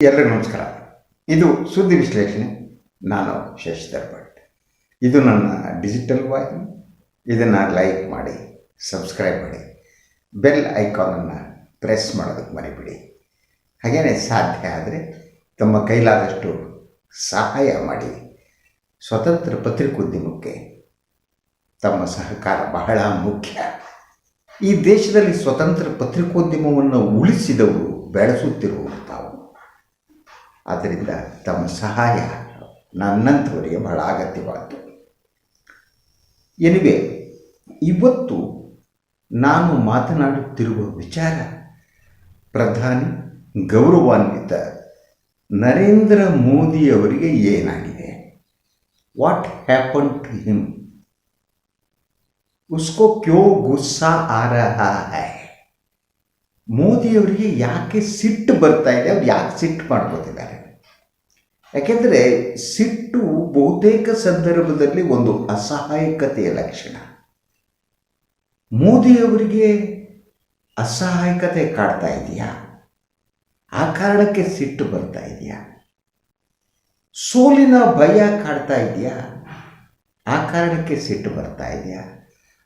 ಎಲ್ಲರಿಗೂ ನಮಸ್ಕಾರ. ಇದು ಸುದ್ದಿ ವಿಶ್ಲೇಷಣೆ. ನಾನು ಶಶಿಧರ್ ಭಟ್. ಇದು ನನ್ನ ಡಿಜಿಟಲ್ ವಾಹಿನಿ ಇದನ್ನು ಲೈಕ್ ಮಾಡಿ ಸಬ್ಸ್ಕ್ರೈಬ್ ಮಾಡಿ ಬೆಲ್ ಐಕಾನನ್ನು ಪ್ರೆಸ್ ಮಾಡೋದಕ್ಕೆ ಮರಿಬಿಡಿ. ಹಾಗೆಯೇ ಸಾಧ್ಯ ಆದರೆ ತಮ್ಮ ಕೈಲಾದಷ್ಟು ಸಹಾಯ ಮಾಡಿ. ಸ್ವತಂತ್ರ ಪತ್ರಿಕೋದ್ಯಮಕ್ಕೆ ತಮ್ಮ ಸಹಕಾರ ಬಹಳ ಮುಖ್ಯ. ಈ ದೇಶದಲ್ಲಿ ಸ್ವತಂತ್ರ ಪತ್ರಿಕೋದ್ಯಮವನ್ನು ಉಳಿಸಿದವರು ಬೆಳೆಸುತ್ತಿರುವಂಥವು ಆದ್ದರಿಂದ ತಮ್ಮ ಸಹಾಯ ನನ್ನಂಥವರಿಗೆ ಬಹಳ ಅಗತ್ಯವಾದ್ದು. ಎನಿವೆ, ಇವತ್ತು ನಾನು ಮಾತನಾಡುತ್ತಿರುವ ವಿಚಾರ ಪ್ರಧಾನಿ ಗೌರವಾನ್ವಿತ ನರೇಂದ್ರ ಮೋದಿಯವರಿಗೆ ಏನಾಗಿದೆ? ವಾಟ್ ಹ್ಯಾಪನ್ ಟು ಹಿಮ್ ಉಸ್ಕೋ ಕ್ಯೋ ಗುಸ್ಸಾ ಆ ರಹಾ ಹೈ? ಮೋದಿಯವರಿಗೆ ಯಾಕೆ ಸಿಟ್ಟು ಬರ್ತಾ ಇದೆ? ಅವ್ರು ಯಾಕೆ ಸಿಟ್ಟು ಮಾಡ್ಕೋತಿದ್ದಾರೆ? ಯಾಕೆಂದರೆ ಸಿಟ್ಟು ಬಹುತೇಕ ಸಂದರ್ಭದಲ್ಲಿ ಒಂದು ಅಸಹಾಯಕತೆಯ ಲಕ್ಷಣ. ಮೋದಿಯವರಿಗೆ ಅಸಹಾಯಕತೆ ಕಾಡ್ತಾ ಇದೆಯಾ? ಆ ಕಾರಣಕ್ಕೆ ಸಿಟ್ಟು ಬರ್ತಾ ಇದೆಯಾ? ಸೋಲಿನ ಭಯ ಕಾಡ್ತಾ ಇದೆಯಾ? ಆ ಕಾರಣಕ್ಕೆ ಸಿಟ್ಟು ಬರ್ತಾ ಇದೆಯಾ?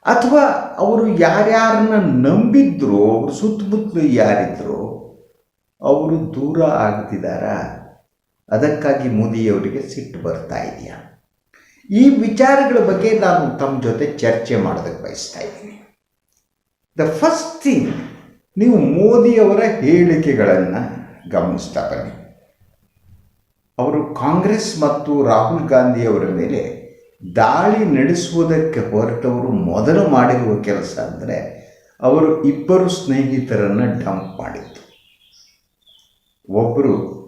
ಅಥವಾ ಅವರು ಯಾರ್ಯಾರನ್ನ ನಂಬಿದ್ರು ಅವ್ರ ಸುತ್ತಮುತ್ತಲು ಯಾರಿದ್ರು, ಅವರು ದೂರ ಆಗ್ತಿದ್ದಾರಾ? ಅದಕ್ಕಾಗಿ ಮೋದಿಯವರಿಗೆ ಸಿಟ್ಟು ಬರ್ತಾ ಇದೆಯಾ? ಈ ವಿಚಾರಗಳ ಬಗ್ಗೆ ನಾನು ತಮ್ಮ ಜೊತೆ ಚರ್ಚೆ ಮಾಡೋದಕ್ಕೆ ಬಯಸ್ತಾ ಇದ್ದೀನಿ. ದ ಫಸ್ಟ್ ಥಿಂಗ್ ನೀವು ಮೋದಿಯವರ ಹೇಳಿಕೆಗಳನ್ನು ಗಮನಿಸ್ತಾ ಬನ್ನಿ. ಅವರು ಕಾಂಗ್ರೆಸ್ ಮತ್ತು ರಾಹುಲ್ ಗಾಂಧಿಯವರ ಮೇಲೆ ದಾಳಿ ನಡೆಸುವುದಕ್ಕೆ ಹೊರಟವರು ಮೊದಲು ಮಾಡಿರುವ ಕೆಲಸ ಅಂದರೆ ಅವರು ಇಬ್ಬರು ಸ್ನೇಹಿತರನ್ನು ಡಂಪ್ ಮಾಡಿದ್ದು. ಒಬ್ಬರು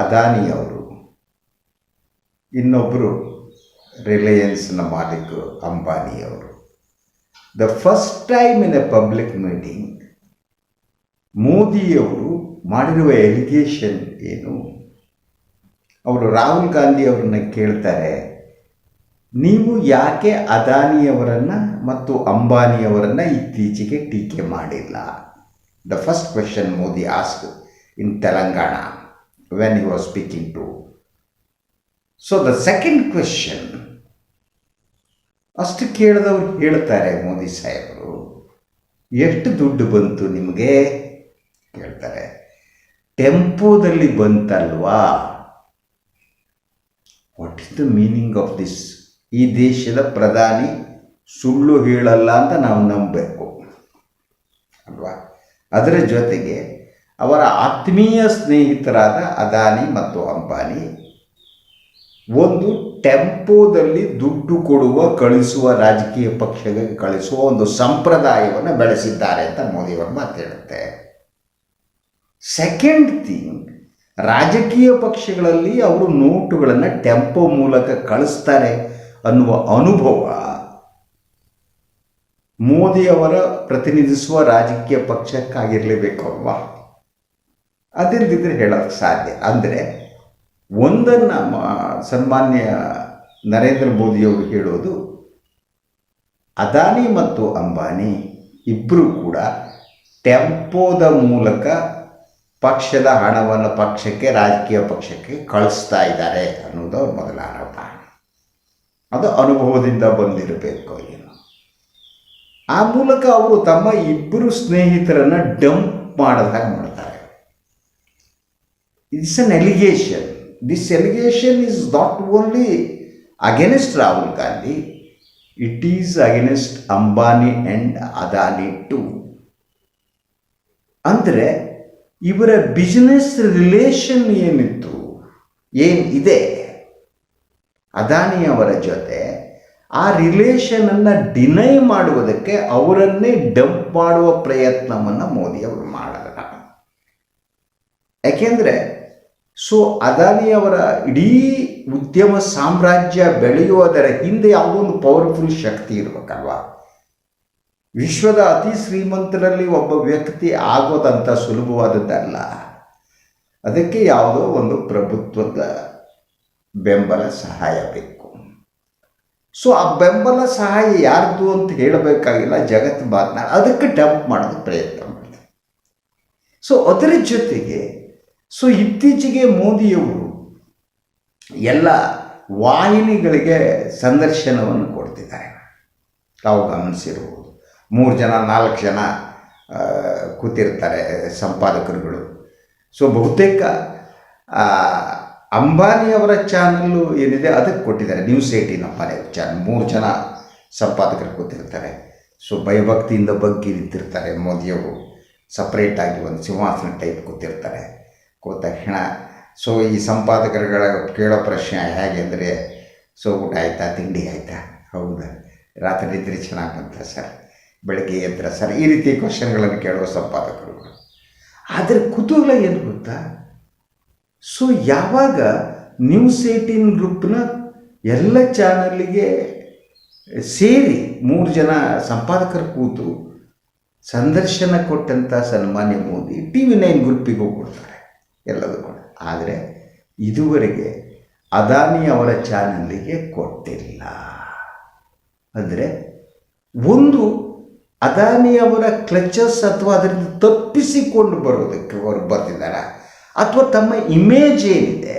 ಅದಾನಿಯವರು ಇನ್ನೊಬ್ಬರು ರಿಲಯನ್ಸ್ನ ಮಾಲೀಕರು ಅಂಬಾನಿಯವರು the first time in a public meeting ಮೋದಿಯವರು ಮಾಡಿರುವ ಎಲಿಗೇಷನ್ ಏನು? ಅವರು ರಾಹುಲ್ ಗಾಂಧಿ ಅವ್ರನ್ನ ಕೇಳ್ತಾರೆ, ನೀವು ಯಾಕೆ ಅದಾನಿಯವರನ್ನು ಮತ್ತು ಅಂಬಾನಿಯವರನ್ನು ಇತ್ತೀಚೆಗೆ ಟೀಕೆ ಮಾಡಿಲ್ಲ? The first question Modi ask in Telangana when you was speaking to so the second question ಅಷ್ಟು ಕೇಳಿದವ್ರು ಹೇಳ್ತಾರೆ ಮೋದಿ ಸಾಹೇಬರು, ಎಷ್ಟು ದುಡ್ಡು ಬಂತು ನಿಮಗೆ? ಕೇಳ್ತಾರೆ. ಟೆಂಪೋದಲ್ಲಿ ಬಂತಲ್ವಾ? What is the meaning of this ಈ ದೇಶದ ಪ್ರಧಾನಿ ಸುಳ್ಳು ಹೇಳಲ್ಲ ಅಂತ ನಾವು ನಂಬಬೇಕು. ಅಲ್ವಾ? ಅದರ ಜೊತೆಗೆ ಅವರ ಆತ್ಮೀಯ ಸ್ನೇಹಿತರಾದ ಅದಾನಿ ಮತ್ತು ಅಂಬಾನಿ ಒಂದು ಟೆಂಪೋದಲ್ಲಿ ದುಡ್ಡು ಕೊಡುವ, ಕಳಿಸುವ, ರಾಜಕೀಯ ಪಕ್ಷಗಳಿಗೆ ಕಳಿಸುವ ಒಂದು ಸಂಪ್ರದಾಯವನ್ನು ಬೆಳೆಸಿದ್ದಾರೆ ಅಂತ ಮೋದಿಯವರು ಮಾತಾಡುತ್ತೆ ಸೆಕೆಂಡ್ ಥಿಂಗ್ ರಾಜಕೀಯ ಪಕ್ಷಗಳಲ್ಲಿ ಅವರು ನೋಟುಗಳನ್ನು ಟೆಂಪೋ ಮೂಲಕ ಕಳಿಸ್ತಾರೆ ಅನ್ನುವ ಅನುಭವ ಮೋದಿಯವರ ಪ್ರತಿನಿಧಿಸುವ ರಾಜಕೀಯ ಪಕ್ಷಕ್ಕಾಗಿರಲೇಬೇಕು ಅಲ್ವಾ ಅದಿಲ್ಲದಿದ್ದರೆ ಹೇಳೋಕ್ಕೆ ಸಾಧ್ಯ. ಅಂದರೆ ಒಂದನ್ನು ಸನ್ಮಾನ್ಯ ನರೇಂದ್ರ ಮೋದಿಯವರು ಹೇಳೋದು, ಅದಾನಿ ಮತ್ತು ಅಂಬಾನಿ ಇಬ್ಬರು ಕೂಡ ಟೆಂಪೋದ ಮೂಲಕ ಪಕ್ಷದ ಹಣವನ್ನು ಪಕ್ಷಕ್ಕೆ, ರಾಜಕೀಯ ಪಕ್ಷಕ್ಕೆ ಕಳಿಸ್ತಾ ಇದ್ದಾರೆ ಅನ್ನೋದು ಮೊದಲ ಆರೋಪ. ಅದು ಅನುಭವದಿಂದ ಬಂದಿರಬೇಕು ಏನು. ಆ ಮೂಲಕ ಅವರು ತಮ್ಮ ಇಬ್ಬರು ಸ್ನೇಹಿತರನ್ನು ಡಂಪ್ ಮಾಡಿದಾಗ ಮಾಡ್ತಾರೆ. It's an allegation this allegation is not only against Rahul Gandhi it is against Ambani and Adani to ಅಂದರೆ ಇವರ ಬಿಸ್ನೆಸ್ ರಿಲೇಷನ್ ಏನಿತ್ತು? ಏನು ಇದೆ? ಅದಾನಿಯವರ ಜೊತೆ ಆ ರಿಲೇಷನನ್ನು ಡಿನೈ ಮಾಡುವುದಕ್ಕೆ ಅವರನ್ನೇ ಡಂಪ್ ಮಾಡುವ ಪ್ರಯತ್ನವನ್ನು ಮೋದಿಯವರು ಮಾಡಲ್ಲ ಯಾಕೆಂದರೆ ಸೊ ಅದಾನಿಯವರ ಇಡೀ ಉದ್ಯಮ ಸಾಮ್ರಾಜ್ಯ ಬೆಳೆಯುವುದರ ಹಿಂದೆ ಯಾವುದೋ ಒಂದು ಪವರ್ಫುಲ್ ಶಕ್ತಿ ಇರಬೇಕಲ್ವಾ? ವಿಶ್ವದ ಅತಿ ಶ್ರೀಮಂತರಲ್ಲಿ ಒಬ್ಬ ವ್ಯಕ್ತಿ ಆಗೋದಂಥ ಸುಲಭವಾದದ್ದಲ್ಲ. ಅದಕ್ಕೆ ಯಾವುದೋ ಒಂದು ಪ್ರಭುತ್ವದ ಬೆಂಬಲ ಸಹಾಯ ಬೇಕು. ಸೊ ಆ ಬೆಂಬಲ ಸಹಾಯ ಯಾರ್ದು ಅಂತ ಹೇಳಬೇಕಾಗಿಲ್ಲ ಜಗತ್ತು ಮಾತನಾಡ ಅದಕ್ಕೆ ಡಂಪ್ ಮಾಡೋದು ಪ್ರಯತ್ನ ಮಾಡಿದೆ ಸೊ ಅದರ ಜೊತೆಗೆ ಸೊ ಇತ್ತೀಚೆಗೆ ಮೋದಿಯವರು ಎಲ್ಲ ವಾಹಿನಿಗಳಿಗೆ ಸಂದರ್ಶನವನ್ನು ಕೊಡ್ತಿದ್ದಾರೆ. ತಾವು ಗಮನಿಸಿರ್ಬೋದು. ಮೂರು ಜನ, ನಾಲ್ಕು ಜನ ಕೂತಿರ್ತಾರೆ ಸಂಪಾದಕರುಗಳು. ಸೊ ಬಹುತೇಕ ಅಂಬಾನಿಯವರ ಚಾನಲ್ಲು ಏನಿದೆ ಅದಕ್ಕೆ ಕೊಟ್ಟಿದ್ದಾರೆ. News eighteen Ambani channel. ಮೂರು ಜನ ಸಂಪಾದಕರು ಕೂತಿರ್ತಾರೆ. ಸೊ ಭಯಭಕ್ತಿಯಿಂದ ಬಗ್ಗಿ ನಿಂತಿರ್ತಾರೆ ಮೋದಿಯವರು ಸಪ್ರೇಟಾಗಿ ಒಂದು ಸಿಂಹಾಸನ ಟೈಪ್ ಕೂತಿರ್ತಾರೆ. ಕೂತ ತಕ್ಷಣ, ಸೊ, ಈ ಸಂಪಾದಕರುಗಳ ಕೇಳೋ ಪ್ರಶ್ನೆ ಹೇಗೆ ಅಂದರೆ, ಸೊ, ಊಟ ಆಯಿತಾ? ತಿಂಡಿ ಆಯಿತಾ? ಹೌದಾ. ರಾತ್ರಿ ನಿದ್ರೆ ಚೆನ್ನಾಗಿ ಬಂತ ಸರ್. ಬೆಳಗ್ಗೆ ಎದ್ರ? ಸರ್, ಈ ರೀತಿ ಕ್ವಶನ್ಗಳನ್ನು ಕೇಳುವ ಸಂಪಾದಕರುಗಳು ಆದರೆ ಕುತೂಹಲ ಏನು ಗೊತ್ತಾ? ಸೊ, ಯಾವಾಗ ನ್ಯೂಸ್ ಏಯ್ಟೀನ್ ಗ್ರೂಪ್ನ ಎಲ್ಲ ಚಾನಲ್ಗೆ ಸೇರಿ ಮೂರು ಜನ ಸಂಪಾದಕರು ಕೂತು ಸಂದರ್ಶನ ಕೊಟ್ಟಂಥ ಸನ್ಮಾನ್ಯ ಮೋದಿ ಟಿ ವಿ ನೈನ್ ಗ್ರೂಪಿಗೆ ಕೊಡ್ತಾರೆ ಎಲ್ಲದೂ ಕೂಡ ಆದರೆ ಇದುವರೆಗೆ ಅದಾನಿ ಅವರ ಚಾನಲ್ಲಿಗೆ ಕೊಟ್ಟಿಲ್ಲ. ಅಂದರೆ ಒಂದು ಅದಾನಿ ಅವರ ಕ್ಲಚಸ್ ಅಥವಾ ಅದರಿಂದ ತಪ್ಪಿಸಿಕೊಂಡು ಬರೋದಕ್ಕೆ ಅವರು ಬರ್ತಿದ್ದಾರೆ? ಅಥವಾ ತಮ್ಮ ಇಮೇಜ್ ಏನಿದೆ?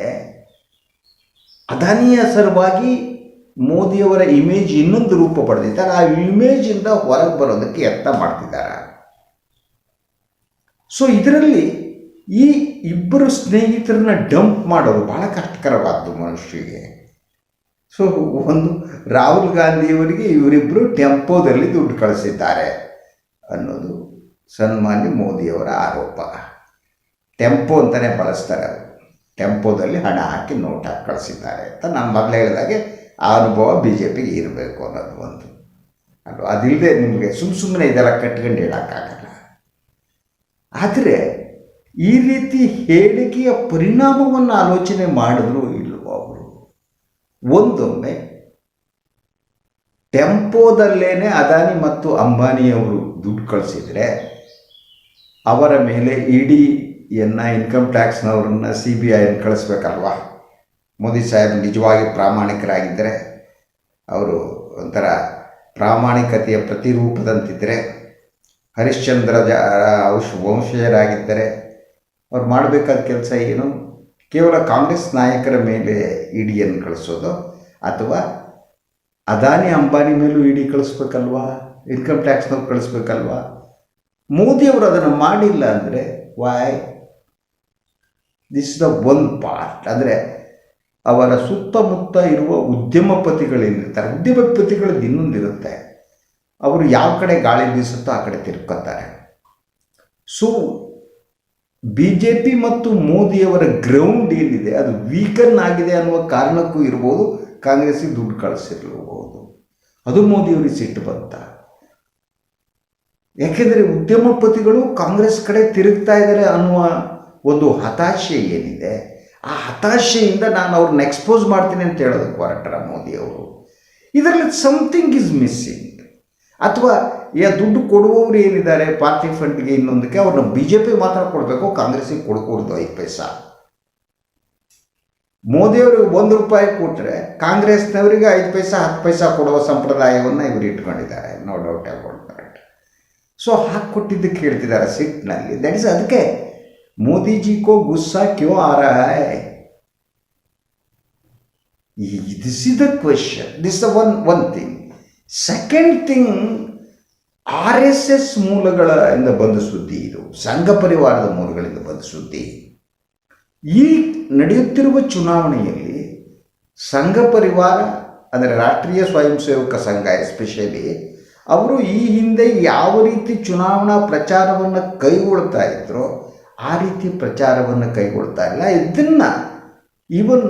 ಅದಾನಿಯ ಸಲುವಾಗಿ ಮೋದಿಯವರ ಇಮೇಜ್ ಇನ್ನೊಂದು ರೂಪ ಪಡೆದಿದ್ದಾರೆ. ಆ ಇಮೇಜಿಂದ ಹೊರಗೆ ಬರೋದಕ್ಕೆ ಯತ್ನ ಮಾಡ್ತಿದ್ದಾರೆ? ಸೊ ಇದರಲ್ಲಿ ಈ ಇಬ್ಬರು ಸ್ನೇಹಿತರನ್ನ ಡಂಪ್ ಮಾಡೋದು ಭಾಳ ಕಷ್ಟಕರವಾದ್ದು ಮನುಷ್ಯರಿಗೆ. ಸೊ ಒಂದು ರಾಹುಲ್ ಗಾಂಧಿಯವರಿಗೆ ಇವರಿಬ್ಬರು ಟೆಂಪೋದಲ್ಲಿ ದುಡ್ಡು ಕಳಿಸಿದ್ದಾರೆ ಅನ್ನೋದು ಸನ್ಮಾನ್ಯ ಮೋದಿಯವರ ಆರೋಪ. ಟೆಂಪೋ ಅಂತಲೇ ಬಳಸ್ತಾರೆ ಅವರು. ಟೆಂಪೋದಲ್ಲಿ ಹಣ ಹಾಕಿ ನೋಟ್ ಹಾಕಿ ಕಳಿಸಿದ್ದಾರೆ ಅಂತ ನಾನು ಮೊದಲೇ ಹೇಳಿದಾಗೆ ಆ ಅನುಭವ ಬಿ ಜೆ ಪಿಗೆ ಇರಬೇಕು ಅನ್ನೋದು ಒಂದು. ಅದು ಅದಿಲ್ಲದೆ ನಿಮಗೆ ಸುಮ್ಮ ಸುಮ್ಮನೆ ಇದೆಲ್ಲ ಕಟ್ಕೊಂಡು ಹೇಳೋಕ್ಕಾಗಲ್ಲ. ಆದರೆ ಈ ರೀತಿ ಹೇಳಿಕೆಯ ಪರಿಣಾಮವನ್ನು ಆಲೋಚನೆ ಮಾಡಿದ್ರು ಇಲ್ವೋ ಅವರು? ಒಂದೊಮ್ಮೆ ಟೆಂಪೋದಲ್ಲೇನೆ ಅದಾನಿ ಮತ್ತು ಅಂಬಾನಿಯವರು ದುಡ್ಡು ಕಳಿಸಿದರೆ ಅವರ ಮೇಲೆ ಇಡಿಯನ್ನು ಇನ್ಕಮ್ ಟ್ಯಾಕ್ಸ್ನವ್ರನ್ನ ಸಿ ಬಿ ಐನ ಕಳಿಸ್ಬೇಕಲ್ವಾ? ಮೋದಿ ಸಾಹೇಬ್ ನಿಜವಾಗಿ ಪ್ರಾಮಾಣಿಕರಾಗಿದ್ದರೆ ಅವರು ಒಂಥರ ಪ್ರಾಮಾಣಿಕತೆಯ ಪ್ರತಿರೂಪದಂತಿದ್ದರೆ ಹರಿಶ್ಚಂದ್ರ ಜ ಔಷ ಅವ್ರು ಮಾಡಬೇಕಾದ ಕೆಲಸ ಏನು? ಕೇವಲ ಕಾಂಗ್ರೆಸ್ ನಾಯಕರ ಮೇಲೆ ಇಡಿಯನ್ನು ಕಳಿಸೋದು ಅಥವಾ ಅದಾನಿ ಅಂಬಾನಿ ಮೇಲೂ ಇಡಿ ಕಳಿಸ್ಬೇಕಲ್ವಾ? ಇನ್ಕಮ್ ಟ್ಯಾಕ್ಸ್ನವ್ರು ಕಳಿಸ್ಬೇಕಲ್ವಾ? ಮೋದಿಯವರು ಅದನ್ನು ಮಾಡಿಲ್ಲ ಅಂದರೆ why this the one part ಅಂದರೆ ಅವರ ಸುತ್ತಮುತ್ತ ಇರುವ ಉದ್ಯಮಪತಿಗಳೇನಿರ್ತಾರೆ ಉದ್ಯಮಪತಿಗಳದ್ದು ಇನ್ನೊಂದಿರುತ್ತೆ. ಅವರು ಯಾವ ಕಡೆ ಗಾಳಿ ಬೀಸುತ್ತೋ ಆ ಕಡೆ ತಿರ್ಕೋತಾರೆ. ಸೊ ಬಿ ಜೆ ಪಿ ಮತ್ತು ಮೋದಿಯವರ ಗ್ರೌಂಡ್ ಏನಿದೆ, ಅದು ವೀಕನ್ ಆಗಿದೆ ಅನ್ನುವ ಕಾರಣಕ್ಕೂ ಇರ್ಬೋದು ಕಾಂಗ್ರೆಸ್ಗೆ ದುಡ್ಡು ಕಳಿಸಿರ್ಬೋದು. ಅದು ಮೋದಿಯವರಿಗೆ ಸಿಟ್ಟು ಬಂತ. ಯಾಕೆಂದರೆ ಉದ್ಯಮಪತಿಗಳು ಕಾಂಗ್ರೆಸ್ ಕಡೆ ತಿರುಗ್ತಾ ಇದ್ದಾರೆ ಅನ್ನುವ ಒಂದು ಹತಾಶೆ ಏನಿದೆ, ಆ ಹತಾಶೆಯಿಂದ ನಾನು ಅವ್ರನ್ನ ಎಕ್ಸ್ಪೋಸ್ ಮಾಡ್ತೀನಿ ಅಂತ ಹೇಳೋದಕ್ಕೆ ಹೊರಟರ ಮೋದಿಯವರು. ಇದರಲ್ಲಿ ಸಮಥಿಂಗ್ ಈಸ್ ಮಿಸ್ಸಿಂಗ್ ಅಥವಾ ಯಾ ದುಡ್ಡು ಕೊಡುವವರು ಏನಿದ್ದಾರೆ, ಪಾರ್ಟಿ ಫಂಡ್ಗೆ ಇನ್ನೊಂದಕ್ಕೆ ಅವ್ರನ್ನ ಬಿ ಜೆ ಪಿ ಮಾತ್ರ ಕೊಡಬೇಕು, ಕಾಂಗ್ರೆಸ್ಸಿಗೆ ಕೊಡಕೂಡ್ದು ಐದು ಪೈಸಾ. ಮೋದಿಯವರು ಒಂದು ರೂಪಾಯಿ ಕೊಟ್ಟರೆ ಕಾಂಗ್ರೆಸ್ನವರಿಗೆ ಐದು ಪೈಸಾ, ಹತ್ತು ಪೈಸಾ ಕೊಡುವ ಸಂಪ್ರದಾಯವನ್ನು ಇವರು ಇಟ್ಕೊಂಡಿದ್ದಾರೆ. No doubt about that so ಹಾಕಿ ಕೊಟ್ಟಿದ್ದಕ್ಕೆ ಹೇಳ್ತಿದ್ದಾರೆ ಸಿಟ್ನಲ್ಲಿ. ದಟ್ ಇಸ್ ಅದಕ್ಕೆ ಮೋದಿಜಿ ಕೋ ಗುಸ್ಸಾ ಕ್ಯೋ ಆರ this is the question this the one one thing second thing R S S ಮೂಲಗಳಿಂದ ಬಂದ ಸುದ್ದಿ ಇದು. ಸಂಘ ಪರಿವಾರದ ಮೂಲಗಳಿಂದ ಬಂದ ಸುದ್ದಿ. ಈ ನಡೆಯುತ್ತಿರುವ ಚುನಾವಣೆಯಲ್ಲಿ ಸಂಘ ಪರಿವಾರ, ಅಂದರೆ ರಾಷ್ಟ್ರೀಯ ಸ್ವಯಂ ಸೇವಕ ಸಂಘ ಎಸ್ಪೆಷಲಿ ಅವರು ಈ ಹಿಂದೆ ಯಾವ ರೀತಿ ಚುನಾವಣಾ ಪ್ರಚಾರವನ್ನು ಕೈಗೊಳ್ತಾ ಇದ್ರೋ ಆ ರೀತಿ ಪ್ರಚಾರವನ್ನು ಕೈಗೊಳ್ತಾ ಇಲ್ಲ. ಇದನ್ನು ಈವನ್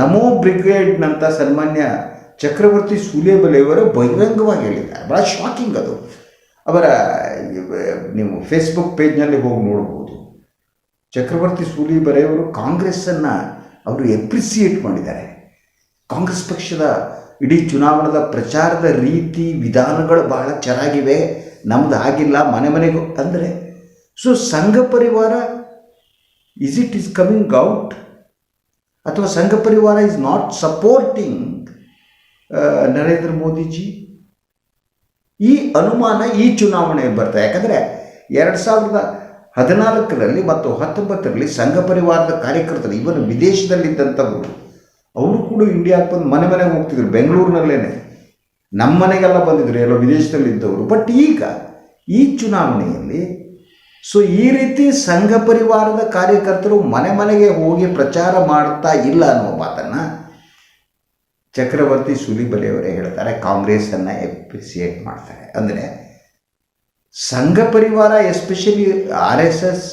ನಮೋ ಬ್ರಿಗೇಡ್ನಂಥ ಸನ್ಮಾನ್ಯ ಚಕ್ರವರ್ತಿ ಸೂಲೇಬಲೆಯವರು ಬಹಿರಂಗವಾಗಿ ಹೇಳಿದ್ದಾರೆ ಭಾಳ ಶಾಕಿಂಗ್ ಅದು. ಅವರ, ನೀವು ಫೇಸ್ಬುಕ್ ಪೇಜ್ನಲ್ಲಿ ಹೋಗಿ ನೋಡ್ಬೋದು. ಚಕ್ರವರ್ತಿ ಸೂಲಿಬೆಲೆಯವರು ಕಾಂಗ್ರೆಸ್ಸನ್ನು ಅವರು ಎಪ್ರಿಸಿಯೇಟ್ ಮಾಡಿದ್ದಾರೆ. ಕಾಂಗ್ರೆಸ್ ಪಕ್ಷದ ಇಡೀ ಚುನಾವಣದ ಪ್ರಚಾರದ ರೀತಿ, ವಿಧಾನಗಳು ಬಹಳ ಚೆನ್ನಾಗಿವೆ. ನಮ್ದು ಆಗಿಲ್ಲ ಮನೆ ಮನೆಗೂ ಅಂದರೆ. So Sangh Parivar is it is coming out ಅಥವಾ Sangh Parivar is not supporting Narendra Modiji. ಈ ಅನುಮಾನ ಈ ಚುನಾವಣೆ ಬರ್ತದೆ ಯಾಕಂದರೆ ಎರಡು ಸಾವಿರದ ಹದಿನಾಲ್ಕರಲ್ಲಿ ಮತ್ತು ಹತ್ತೊಂಬತ್ತರಲ್ಲಿ ಸಂಘ ಪರಿವಾರದ ಕಾರ್ಯಕರ್ತರು ಇವನು ವಿದೇಶದಲ್ಲಿದ್ದಂಥವರು ಅವರು ಕೂಡ ಇಂಡಿಯಾಕ್ಕೆ ಬಂದು ಮನೆ ಮನೆಗೆ ಹೋಗ್ತಿದ್ರು ಬೆಂಗಳೂರಿನಲ್ಲೇ ನಮ್ಮ ಮನೆಗೆಲ್ಲ ಬಂದಿದ್ರು, ಎಲ್ಲೋ ವಿದೇಶದಲ್ಲಿದ್ದವರು. ಬಟ್ ಈಗ ಈ ಚುನಾವಣೆಯಲ್ಲಿ ಸೊ ಈ ರೀತಿ ಸಂಘ ಪರಿವಾರದ ಕಾರ್ಯಕರ್ತರು ಮನೆ ಮನೆಗೆ ಹೋಗಿ ಪ್ರಚಾರ ಮಾಡ್ತಾ ಇಲ್ಲ ಅನ್ನೋ ಮಾತನ್ನು ಚಕ್ರವರ್ತಿ ಸುಲಿಬಲೆಯವರೇ ಹೇಳ್ತಾರೆ ಕಾಂಗ್ರೆಸನ್ನು ಎಪ್ರಿಸಿಯೇಟ್ ಮಾಡ್ತಾರೆ. ಅಂದರೆ ಸಂಘ ಪರಿವಾರ ಎಸ್ಪೆಷಲಿ ಆರ್ ಎಸ್ ಎಸ್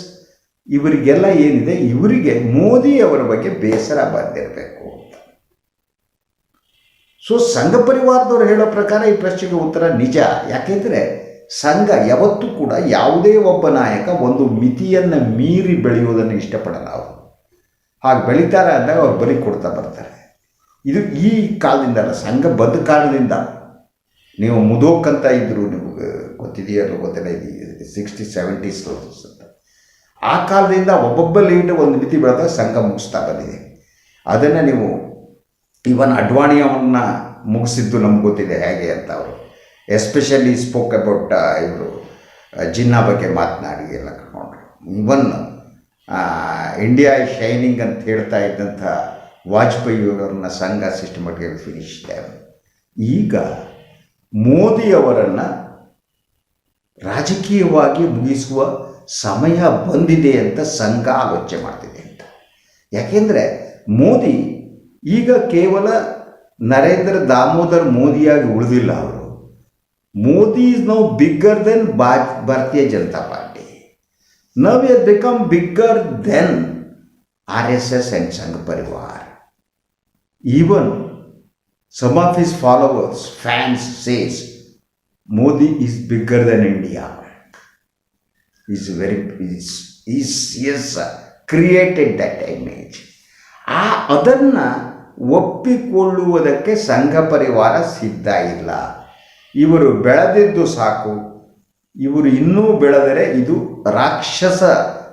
ಇವರಿಗೆಲ್ಲ ಏನಿದೆ? ಇವರಿಗೆ ಮೋದಿ ಅವರ ಬಗ್ಗೆ ಬೇಸರ ಬಂದಿರಬೇಕು ಸೊ ಸಂಘ ಪರಿವಾರದವರು ಹೇಳೋ ಪ್ರಕಾರ ಈ ಪ್ರಶ್ನೆಗೆ ಉತ್ತರ ನಿಜ. ಯಾಕೆಂದರೆ ಸಂಘ ಯಾವತ್ತೂ ಕೂಡ ಯಾವುದೇ ಒಬ್ಬ ನಾಯಕ ಒಂದು ಮಿತಿಯನ್ನು ಮೀರಿ ಬೆಳೆಯುವುದನ್ನು ಇಷ್ಟಪಡಲ್ಲ ಅವರು. ಹಾಗೆ ಬೆಳೀತಾರೆ ಅಂದಾಗ ಅವ್ರು ಬಲಿ ಕೊಡ್ತಾ ಬರ್ತಾರೆ. ಇದು ಈ ಕಾಲದಿಂದ ಅಲ್ಲ, ಸಂಘ ಬದ್ಧ ಕಾಲದಿಂದ. ನೀವು ಮುದೋಕಂತ ಇದ್ದರು ನಿಮಗೆ ಗೊತ್ತಿದೆಯಲ್ಲ ಗೊತ್ತಿಲ್ಲ, ಇದು ಸಿಕ್ಸ್ಟಿ ಸೆವೆಂಟೀಸ್ ಅಂತ ಆ ಕಾಲದಿಂದ ಒಬ್ಬೊಬ್ಬ ಲೀಡರ್ ಒಂದು ಮಿತಿ ಬೆಳೆದಾಗ ಸಂಘ ಮುಗಿಸ್ತಾ ಬಂದಿದೆ. ಅದನ್ನು ನೀವು ಇವನ್ ಅಡ್ವಾಣಿಯವನ್ನ ಮುಗಿಸಿದ್ದು ನಮ್ಗೆ ಗೊತ್ತಿದೆ ಹೇಗೆ ಅಂತ ಅವರು. ಎಸ್ಪೆಷಲಿ ಸ್ಪೋಕ್ ಅಬೌಟ್ ಇವರು ಜಿನ್ನಾ ಬಗ್ಗೆ ಮಾತನಾಡಿ ಎಲ್ಲ ಕರ್ಕೊಂಡ್ರು. ಇವನ್ ಇಂಡಿಯಾ ಶೈನಿಂಗ್ ಅಂತ ಹೇಳ್ತಾ ಇದ್ದಂಥ ವಾಜಪೇಯಿಯವರನ್ನ ಸಂಘ ಸಿಸ್ಟಮೆಟಿಕ್ ಫಿನಿಶ್ ಈಗ ಮೋದಿಯವರನ್ನು ರಾಜಕೀಯವಾಗಿ ಮುಗಿಸುವ ಸಮಯ ಬಂದಿದೆ ಅಂತ ಸಂಘ ಆಲೋಚನೆ ಮಾಡ್ತಿದೆ ಅಂತ. ಯಾಕೆಂದರೆ ಮೋದಿ ಈಗ ಕೇವಲ ನರೇಂದ್ರ ದಾಮೋದರ್ ಮೋದಿಯಾಗಿ ಉಳಿದಿಲ್ಲ ಅವರು. Modi is now bigger than ಬಾ, Bharatiya Janata party. Now is become bigger than R S S and Sangh Parivar even some of his followers fans says Modi is bigger than India is very is is is created that image ಆ ಅದನ್ನು ಒಪ್ಪಿಕೊಳ್ಳುವುದಕ್ಕೆ ಸಂಘ ಪರಿವಾರ ಸಿದ್ಧ ಇಲ್ಲ. ಇವರು ಬೆಳೆದಿದ್ದು ಸಾಕು. ಇವರು ಇನ್ನೂ ಬೆಳೆದರೆ ಇದು ರಾಕ್ಷಸ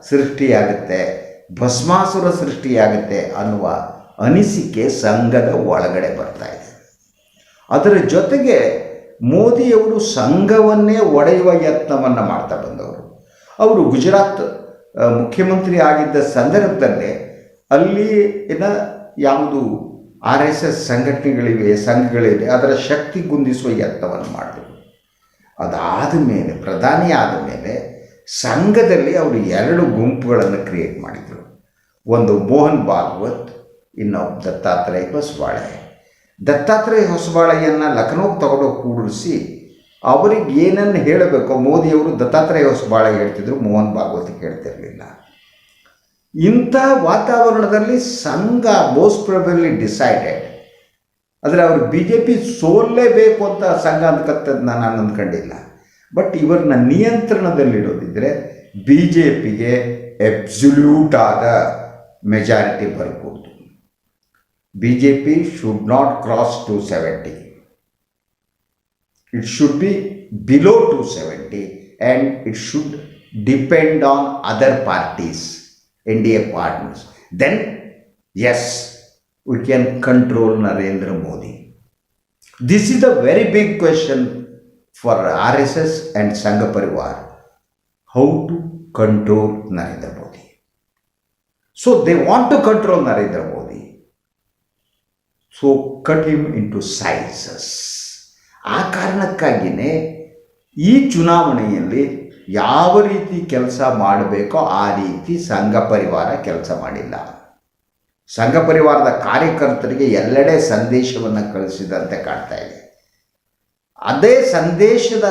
ಸೃಷ್ಟಿಯಾಗುತ್ತೆ. ಭಸ್ಮಾಸುರ ಸೃಷ್ಟಿಯಾಗುತ್ತೆ ಅನ್ನುವ ಅನಿಸಿಕೆ ಸಂಘದ ಒಳಗಡೆ ಬರ್ತಾ ಇದೆ. ಅದರ ಜೊತೆಗೆ ಮೋದಿಯವರು ಸಂಘವನ್ನೇ ಒಡೆಯುವ ಯತ್ನವನ್ನು ಮಾಡ್ತಾ ಬಂದವರು. ಅವರು ಗುಜರಾತ್ ಮುಖ್ಯಮಂತ್ರಿ ಆಗಿದ್ದ ಸಂದರ್ಭದಲ್ಲೇ ಅಲ್ಲಿನ ಯಾವುದು ಆರ್ ಎಸ್ ಎಸ್ ಸಂಘಟನೆಗಳಿವೆ ಸಂಘಗಳಿವೆ ಅದರ ಶಕ್ತಿ ಗುಂದಿಸುವ ಯತ್ನವನ್ನು ಮಾಡಿದರು. ಅದಾದ ಮೇಲೆ, ಪ್ರಧಾನಿ ಆದ ಮೇಲೆ ಸಂಘದಲ್ಲಿ ಅವರು ಎರಡು ಗುಂಪುಗಳನ್ನು ಕ್ರಿಯೇಟ್ ಮಾಡಿದರು. ಒಂದು ಮೋಹನ್ ಭಾಗವತ್ ಇನ್ನೊಬ್ಬ ದತ್ತಾತ್ರೇಯ ಹೊಸಬಾಳೆ ದತ್ತಾತ್ರೇಯ ಹೊಸಬಾಳೆಯನ್ನು ಲಖನೌಗೆ ತಗೊಂಡು ಕೂಡಿಸಿ ಅವರಿಗೆ ಏನನ್ನು ಹೇಳಬೇಕೋ ಮೋದಿಯವರು ದತ್ತಾತ್ರೇಯ ಹೊಸಬಾಳೆ ಹೇಳ್ತಿದ್ರು, ಮೋಹನ್ ಭಾಗವತಿಗೆ ಹೇಳ್ತಿರಲಿಲ್ಲ ಇಂಥ ವಾತಾವರಣದಲ್ಲಿ ಸಂಘ ಮೋಸ್ಟ್ ಪ್ರೊಬೆಬ್ಲಿ ಡಿಸೈಡೆಡ್. ಆದರೆ ಅವರು ಬಿ ಜೆ ಪಿ ಸೋಲ್ಲೇಬೇಕು ಅಂತ ಸಂಘ ಅಂತಕ್ಕಂಥದ್ದು ನಾನು ಅಂದ್ಕೊಂಡಿಲ್ಲ. ಬಟ್ ಇವರನ್ನ ನಿಯಂತ್ರಣದಲ್ಲಿಡೋದಿದ್ದರೆ ಬಿ ಜೆ ಪಿಗೆ ಎಬ್ಸುಲ್ಯೂಟ್ ಆದ ಮೆಜಾರಿಟಿ ಬರ್ಬೋದು BJP should not cross 270. It should be below 270 and it should depend on other parties, NDA partners. Then, yes, we can control Narendra Modi. This is a very big question for RSS and Sangha Parivar. How to control Narendra Modi? So they want to control Narendra Modi so cut him into sizes ಆ ಕಾರಣಕ್ಕಾಗಿಯೇ ಈ ಚುನಾವಣೆಯಲ್ಲಿ ಯಾವ ರೀತಿ ಕೆಲಸ ಮಾಡಬೇಕೋ ಆ ರೀತಿ ಸಂಘ ಪರಿವಾರ ಕೆಲಸ ಮಾಡಿಲ್ಲ. ಸಂಘ ಪರಿವಾರದ ಕಾರ್ಯಕರ್ತರಿಗೆ ಎಲ್ಲೆಡೆ ಸಂದೇಶವನ್ನು ಕಳಿಸಿದಂತೆ ಕಾಣ್ತಾ ಇದೆ. ಅದೇ ಸಂದೇಶದ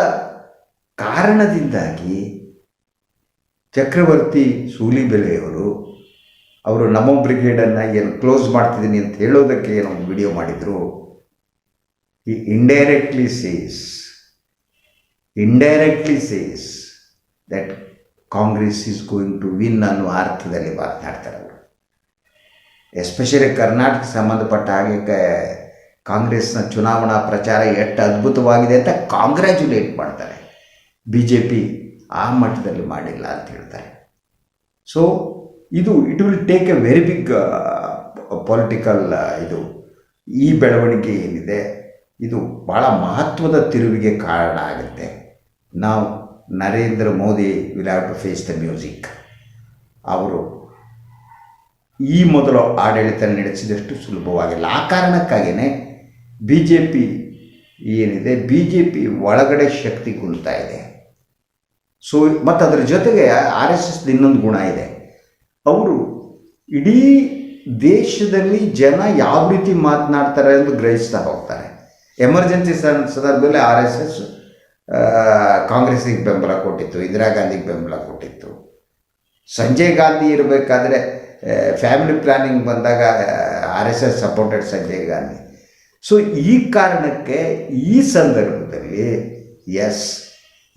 ಕಾರಣದಿಂದಾಗಿ ಚಕ್ರವರ್ತಿ ಸೂಲಿಬೆಲೆಯವರು ಅವರು ನಮೋ ಬ್ರಿಗೇಡನ್ನು ಏನು ಕ್ಲೋಸ್ ಮಾಡ್ತಿದ್ದೀನಿ ಅಂತ ಹೇಳೋದಕ್ಕೆ ಏನೋ ಒಂದು ವಿಡಿಯೋ ಮಾಡಿದರು. ಈ indirectly says indirectly says that Congress is going to win ಅನ್ನುವ ಅರ್ಥದಲ್ಲಿ ಮಾತನಾಡ್ತಾರೆ ಅವರು. ಎಸ್ಪೆಷಲಿ ಕರ್ನಾಟಕ ಸಂಬಂಧಪಟ್ಟ ಹಾಗೆ ಕಾಂಗ್ರೆಸ್ನ ಚುನಾವಣಾ ಪ್ರಚಾರ ಎಷ್ಟು ಅದ್ಭುತವಾಗಿದೆ ಅಂತ ಕಾಂಗ್ರ್ಯಾಚುಲೇಟ್ ಮಾಡ್ತಾರೆ. ಬಿ ಜೆ ಪಿ ಆ ಮಟ್ಟದಲ್ಲಿ ಮಾಡಿಲ್ಲ ಅಂತ ಹೇಳ್ತಾರೆ. ಸೊ ಇದು it will take a very big political ಇದು. ಈ ಬೆಳವಣಿಗೆ ಏನಿದೆ, ಇದು ಭಾಳ ಮಹತ್ವದ ತಿರುವಿಗೆ ಕಾರಣ ಆಗುತ್ತೆ. ನಾವು Narendra Modi will have to face the music ಅವರು ಈ ಮೊದಲು ಆಡಳಿತ ನಡೆಸಿದಷ್ಟು ಸುಲಭವಾಗಿಲ್ಲ. ಆ ಕಾರಣಕ್ಕಾಗಿಯೇ ಬಿ ಜೆ ಪಿ ಏನಿದೆ ಬಿ ಜೆ ಪಿ ಒಳಗಡೆ ಶಕ್ತಿ ಕುಂತಾ ಇದೆ. ಸೊ ಮತ್ತು ಅದರ ಜೊತೆಗೆ ಆರ್ ಎಸ್ ಎಸ್ ಇನ್ನೊಂದು ಗುಣ ಇದೆ. ಅವರು ಇಡೀ ದೇಶದಲ್ಲಿ ಜನ ಯಾವ ರೀತಿ ಮಾತನಾಡ್ತಾರೆ ಎಂದು ಗ್ರಹಿಸ್ತಾ ಹೋಗ್ತಾರೆ. ಎಮರ್ಜೆನ್ಸಿ ಸಂದರ್ಭದಲ್ಲಿ ಆರ್ ಎಸ್ ಎಸ್ ಕಾಂಗ್ರೆಸ್ಸಿಗೆ ಬೆಂಬಲ ಕೊಟ್ಟಿತ್ತು, ಇಂದಿರಾ ಗಾಂಧಿಗೆ ಬೆಂಬಲ ಕೊಟ್ಟಿತ್ತು. ಸಂಜಯ್ ಗಾಂಧಿ ಇರಬೇಕಾದ್ರೆ ಫ್ಯಾಮಿಲಿ ಪ್ಲ್ಯಾನಿಂಗ್ ಬಂದಾಗ R S S supported Sanjay Gandhi. So ಈ ಕಾರಣಕ್ಕೆ ಈ ಸಂದರ್ಭದಲ್ಲಿ ಎಸ್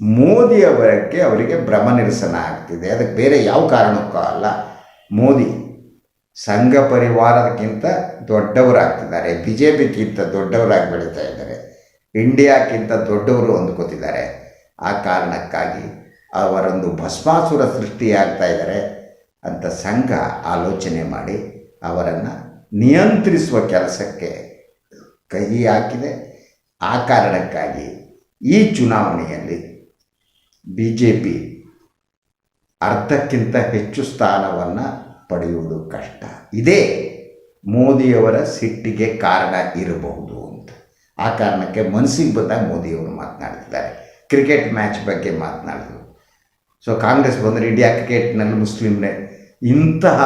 ಮೋದಿ ಅವರಕ್ಕೆ ಅವರಿಗೆ ಭ್ರಮ ನಿರಸನ ಆಗ್ತಿದೆ. ಅದಕ್ಕೆ ಬೇರೆ ಯಾವ ಕಾರಣಕ್ಕೂ ಅಲ್ಲ. ಮೋದಿ ಸಂಘ ಪರಿವಾರಕ್ಕಿಂತ ದೊಡ್ಡವರಾಗ್ತಿದ್ದಾರೆ. ಬಿ ಜೆ ಪಿಗಿಂತ ದೊಡ್ಡವರಾಗಿ ಬೆಳೀತಾ ಇದ್ದಾರೆ. ಇಂಡಿಯಾಕ್ಕಿಂತ ದೊಡ್ಡವರು ಹೊಂದ್ಕೋತಿದ್ದಾರೆ ಆ ಕಾರಣಕ್ಕಾಗಿ ಅವರೊಂದು ಭಸ್ಮಾಸುರ ಸೃಷ್ಟಿಯಾಗ್ತಾ ಇದ್ದಾರೆ ಅಂತ ಸಂಘ ಆಲೋಚನೆ ಮಾಡಿ ಅವರನ್ನು ನಿಯಂತ್ರಿಸುವ ಕೆಲಸಕ್ಕೆ ಕೈ ಹಾಕಿದೆ. ಆ ಕಾರಣಕ್ಕಾಗಿ ಈ ಚುನಾವಣೆಯಲ್ಲಿ ಬಿ ಜೆ ಪಿ ಅರ್ಧಕ್ಕಿಂತ ಹೆಚ್ಚು ಸ್ಥಾನವನ್ನು ಪಡೆಯುವುದು ಕಷ್ಟ. ಇದೇ ಮೋದಿಯವರ ಸಿಟ್ಟಿಗೆ ಕಾರಣ ಇರಬಹುದು ಅಂತ. ಆ ಕಾರಣಕ್ಕೆ ಮನಸ್ಸಿಗೆ ಬಂದಾಗ ಮೋದಿಯವರು ಮಾತನಾಡ್ತಿದ್ದಾರೆ. ಕ್ರಿಕೆಟ್ ಮ್ಯಾಚ್ ಬಗ್ಗೆ ಮಾತನಾಡಿದ್ರು. ಸೊ ಕಾಂಗ್ರೆಸ್ ಬಂದರೆ ಇಂಡಿಯಾ ಕ್ರಿಕೆಟ್ನಲ್ಲಿ ಮುಸ್ಲಿಮ್ನೇ. ಇಂತಹ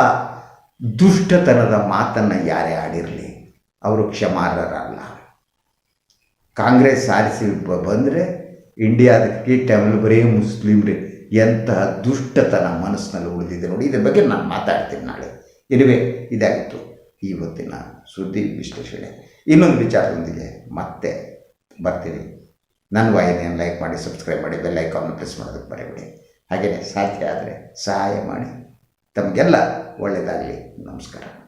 ದುಷ್ಟತನದ ಮಾತನ್ನು ಯಾರೇ ಆಡಿರಲಿ, ಅವರು ಕ್ಷಮಾರ್ಹರಲ್ಲ. ಕಾಂಗ್ರೆಸ್ ಸಾರಿಸಿ ಬಂದರೆ ಇಂಡಿಯಾದ ಕ್ರಿಕೆಟ್ ಟೈಮಲ್ಲಿ ಬರೀ ಮುಸ್ಲಿಮ್ರೆ. ಎಂತಹ ದುಷ್ಟತನ ಮನಸ್ಸಿನಲ್ಲಿ ಉಳಿದಿದೆ ನೋಡಿ, ಇದ್ರ ಬಗ್ಗೆ ನಾನು ಮಾತಾಡ್ತೀನಿ ನಾಳೆ. ಇರುವೆ ಇದಾಗಿತ್ತು. ಇವತ್ತಿನ ಸುದ್ದಿ ವಿಶ್ಲೇಷಣೆ. ಇನ್ನೊಂದು ವಿಚಾರದೊಂದಿಗೆ ಮತ್ತೆ ಬರ್ತೀನಿ. ನನ್ನ ವಾಹಿನಿಯನ್ನು ಲೈಕ್ ಮಾಡಿ, ಸಬ್ಸ್ಕ್ರೈಬ್ ಮಾಡಿ, ಬೆಲ್ ಐಕಾನ್ ಪ್ರೆಸ್ ಮಾಡೋದಕ್ಕೆ ಬರಬೇಡಿ ಹಾಗೆಯೇ ಸಾಧ್ಯ ಆದರೆ ಸಹಾಯ ಮಾಡಿ. ತಮಗೆಲ್ಲ ಒಳ್ಳೆಯದಾಗಲಿ. ನಮಸ್ಕಾರ.